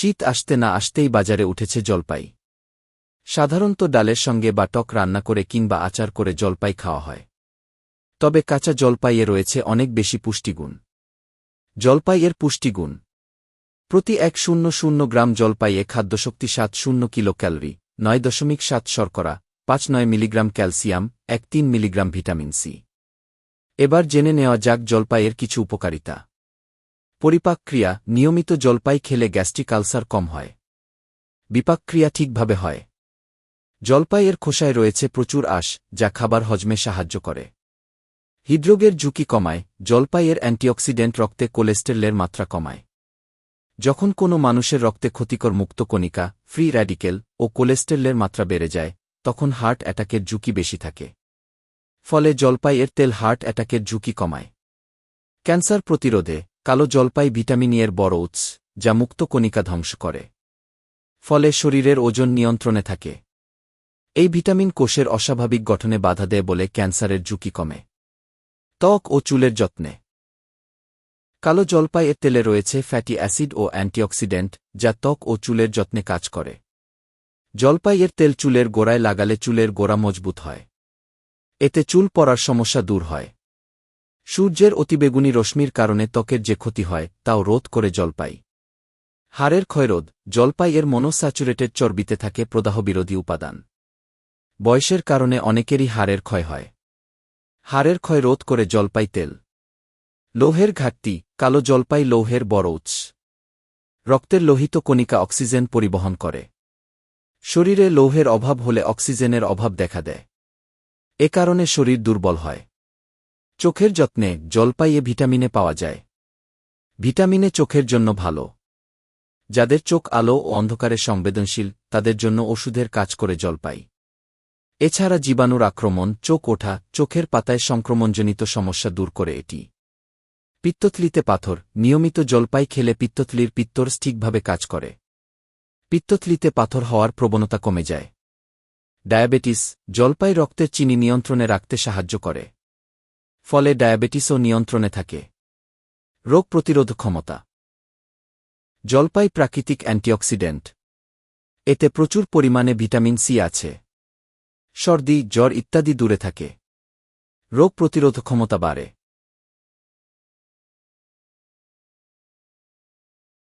শীত আসতে না আসতেই বাজারে উঠেছে জলপাই। সাধারণত ডালের সঙ্গে বা টক রান্না করে কিংবা আচার করে জলপাই খাওয়া হয়। তবে কাঁচা জলপাইয়ে রয়েছে অনেক বেশি পুষ্টিগুণ। জলপাইয়ের পুষ্টিগুণ। প্রতি এক শূন্য শূন্য গ্রাম জলপাইয়ে খাদ্যশক্তি সাত শূন্য কিলো ক্যালোরি নয় দশমিক সাত শর্করা, পাঁচ নয় মিলিগ্রাম ক্যালসিয়াম, এক তিন মিলিগ্রাম ভিটামিন সি। এবার জেনে নেওয়া যাক জলপাইয়ের কিছু উপকারিতা। পরিপাকক্রিয়া নিয়মিত জলপাই খেলে গ্যাস্ট্রিক আলসার কম হয়। বিপাকক্রিয়া ঠিকভাবে হয়। জলপাইয়ের খোসায় রয়েছে প্রচুর আঁশ, যা খাবার হজমে সাহায্য করে। হৃদরোগের ঝুঁকি কমায়, জলপাইয়ের অ্যান্টিঅক্সিডেন্ট রক্তে কোলেস্টেরলের মাত্রা কমায়। যখন কোনো মানুষের রক্তে ক্ষতিকর মুক্ত কণিকা, ফ্রি র্যাডিকেল ও কোলেস্টেরলের মাত্রা বেড়ে যায়, তখন হার্ট অ্যাটাকের ঝুঁকি বেশি থাকে। ফলে জলপাইয়ের তেল হার্ট অ্যাটাকের ঝুঁকি কমায়। ক্যান্সার প্রতিরোধে কালো জলপাই ভিটামিন এর বড় উৎস, যা মুক্ত কণিকা ধ্বংস করে। ফলে শরীরের ওজন নিয়ন্ত্রণে থাকে। এই ভিটামিন কোষের অস্বাভাবিক গঠনে বাধা দেয় বলে ক্যান্সারের ঝুঁকি কমে। ত্বক ও চুলের যত্নে। কালো জলপাই এর তেলে রয়েছে ফ্যাটি অ্যাসিড ও অ্যান্টিঅক্সিডেন্ট, যা ত্বক ও চুলের যত্নে কাজ করে। জলপাইয়ের তেল চুলের গোড়ায় লাগালে চুলের গোড়া মজবুত হয়। এতে চুল পড়ার সমস্যা দূর হয়। সূর্যের অতিবেগুনি রশ্মির কারণে ত্বকের যে ক্ষতি হয়, তাও রোধ করে জলপাই। হাড়ের ক্ষয়রোধ, জলপাই এর মনোস্যাচুরেটেড চর্বিতে থাকে প্রদাহবিরোধী উপাদান। বয়সের কারণে অনেকেরই হাড়ের ক্ষয় হয়। হাড়ের ক্ষয় রোধ করে জলপাই তেল। লৌহের ঘাটতি, কালো জলপাই লৌহের বড় উৎস। রক্তের লোহিত কণিকা অক্সিজেন পরিবহন করে। শরীরে লৌহের অভাব হলে অক্সিজেনের অভাব দেখা দেয়। এ কারণে শরীর দুর্বল হয়। চোখের যত্নে জলপাইয়ে ভিটামিনে পাওয়া যায়। ভিটামিনে চোখের জন্য ভালো। যাদের চোখ আলো ও অন্ধকারে সংবেদনশীল, তাদের জন্য ওষুধের কাজ করে জলপাই। এছাড়া জীবাণুর আক্রমণ, চোখ ওঠা, চোখের পাতায় সংক্রমণজনিত সমস্যা দূর করে এটি। পিত্তথলিতে পাথর, নিয়মিত জলপাই খেলে পিত্তথলির পিত্তর ঠিকভাবে কাজ করে। পিত্তথলিতে পাথর হওয়ার প্রবণতা কমে যায়। ডায়াবেটিস, জলপাই রক্তের চিনি নিয়ন্ত্রণে রাখতে সাহায্য করে। ফলে ডায়াবেটিসও নিয়ন্ত্রণে থাকে। রোগ প্রতিরোধ ক্ষমতা। জলপাই প্রাকৃতিক অ্যান্টিঅক্সিডেন্ট। এতে প্রচুর পরিমাণে ভিটামিন সি আছে। সর্দি, জ্বর ইত্যাদি দূরে থাকে। রোগ প্রতিরোধ ক্ষমতা বাড়ে।